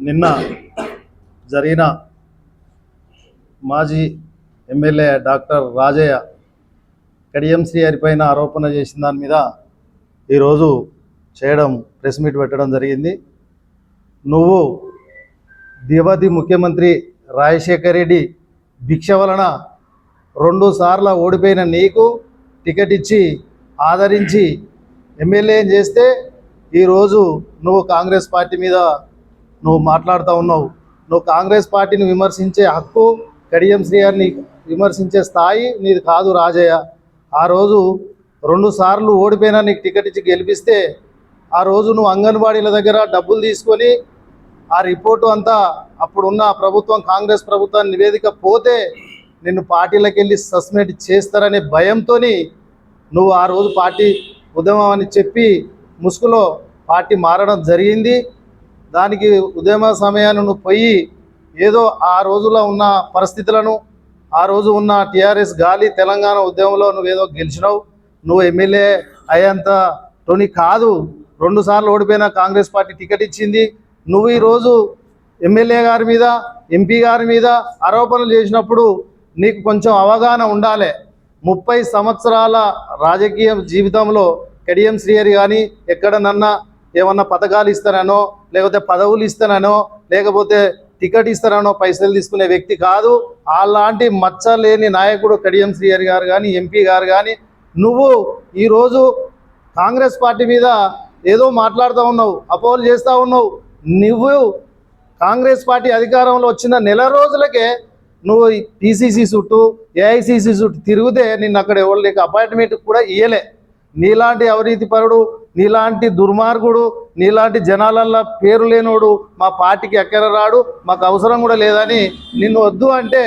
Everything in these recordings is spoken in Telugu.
నిన్న జరిగిన మాజీ ఎమ్మెల్యే డాక్టర్ రాజయ్య కడియంశ్రీ శ్రీహరి ఆరోపణ చేసిన దాని మీద ఈరోజు చేయడం ప్రెస్ మీట్ పెట్టడం జరిగింది. నువ్వు దివతి ముఖ్యమంత్రి రాజశేఖర్ రెడ్డి భిక్ష వలన రెండు సార్లు ఓడిపోయిన నీకు టికెట్ ఇచ్చి ఆదరించి ఎమ్మెల్యే చేస్తే ఈరోజు నువ్వు కాంగ్రెస్ పార్టీ మీద నువ్వు మాట్లాడుతూ ఉన్నావు. నువ్వు కాంగ్రెస్ పార్టీని విమర్శించే హక్కు కడియం శ్రీహరిని విమర్శించే స్థాయి నీది కాదు రాజయ్య. ఆ రోజు రెండు సార్లు ఓడిపోయినా నీకు టికెట్ ఇచ్చి గెలిపిస్తే ఆ రోజు నువ్వు అంగన్వాడీల దగ్గర డబ్బులు తీసుకొని ఆ రిపోర్టు అంతా అప్పుడున్న ప్రభుత్వం కాంగ్రెస్ ప్రభుత్వం నివేదిక పోతే నిన్ను పార్టీలకు వెళ్ళి సస్పెండ్ చేస్తారనే భయంతో నువ్వు ఆ రోజు పార్టీ ఉద్యమం అని చెప్పి ముసుగులో పార్టీ మారడం జరిగింది. దానికి ఉద్యమ సమయాన్ని నువ్వు పోయి ఏదో ఆ రోజులో ఉన్న పరిస్థితులను ఆ రోజు ఉన్న టీఆర్ఎస్ గాలి తెలంగాణ ఉద్యమంలో నువ్వేదో గెలిచినావు నువ్వు ఎమ్మెల్యే అయ్యేంత తోని కాదు. రెండుసార్లు ఓడిపోయిన కాంగ్రెస్ పార్టీ టికెట్ ఇచ్చింది. నువ్వు ఈరోజు ఎమ్మెల్యే గారి మీద ఎంపీ గారి మీద ఆరోపణలు చేసినప్పుడు నీకు కొంచెం అవగాహన ఉండాలి. ముప్పై సంవత్సరాల రాజకీయ జీవితంలో కడియం శ్రీహరి కానీ ఎక్కడనన్నా ఏమన్నా పథకాలు ఇస్తానో లేకపోతే పదవులు ఇస్తానో లేకపోతే టికెట్ ఇస్తానో పైసలు తీసుకునే వ్యక్తి కాదు. అలాంటి మచ్చ లేని నాయకుడు కడియం శ్రీహరి గారు కానీ ఎంపీ గారు కానీ నువ్వు ఈరోజు కాంగ్రెస్ పార్టీ మీద ఏదో మాట్లాడుతూ ఉన్నావు అపోహలు చేస్తూ ఉన్నావు. నువ్వు కాంగ్రెస్ పార్టీ అధికారంలో వచ్చిన నెల రోజులకే నువ్వు పీసీసీ చుట్టూ ఏఐసీసీ చుట్టూ తిరిగితే నిన్ను అక్కడ ఎవరు లేక అపాయింట్మెంట్ కూడా ఇయ్యలే. నీలాంటి అవినీతి పరుడు నీలాంటి దుర్మార్గుడు నీలాంటి జనాలల్ల పేరు లేనోడు మా పార్టీకి ఎక్కడ రాడు మాకు అవసరం కూడా లేదని నిన్ను వద్దు అంటే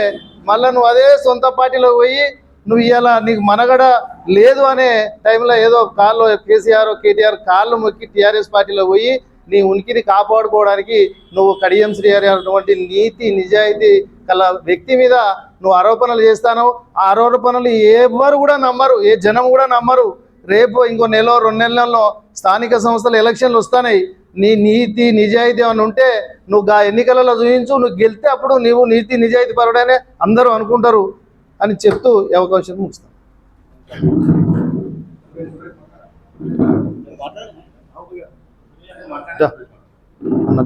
మళ్ళీ నువ్వు అదే సొంత పార్టీలో పోయి నువ్వు ఇలా నీకు మనగడ లేదు అనే టైంలో ఏదో కాళ్ళు కేసీఆర్ కేటీఆర్ కాళ్ళు మొక్కి టీఆర్ఎస్ పార్టీలో పోయి నీ ఉనికిని కాపాడుకోవడానికి నువ్వు కడియం శ్రీహరి అటువంటి నీతి నిజాయితీ కల వ్యక్తి మీద నువ్వు ఆరోపణలు చేస్తాను ఆ ఆరోపణలు ఎవరు కూడా నమ్మరు ఏ జనం కూడా నమ్మరు. రేపు ఇంకో నెల రెండు నెలల్లో స్థానిక సంస్థల ఎలక్షన్లు వస్తున్నాయి నీ నీతి నిజాయితీ అని ఉంటే నువ్వు ఆ ఎన్నికలలో చూపించు నువ్వు గెలితే అప్పుడు నీవు నీతి నిజాయితీ పరుడనే అందరూ అనుకుంటారు అని చెప్తూ అవకాశం ముగిస్తాను అన్న,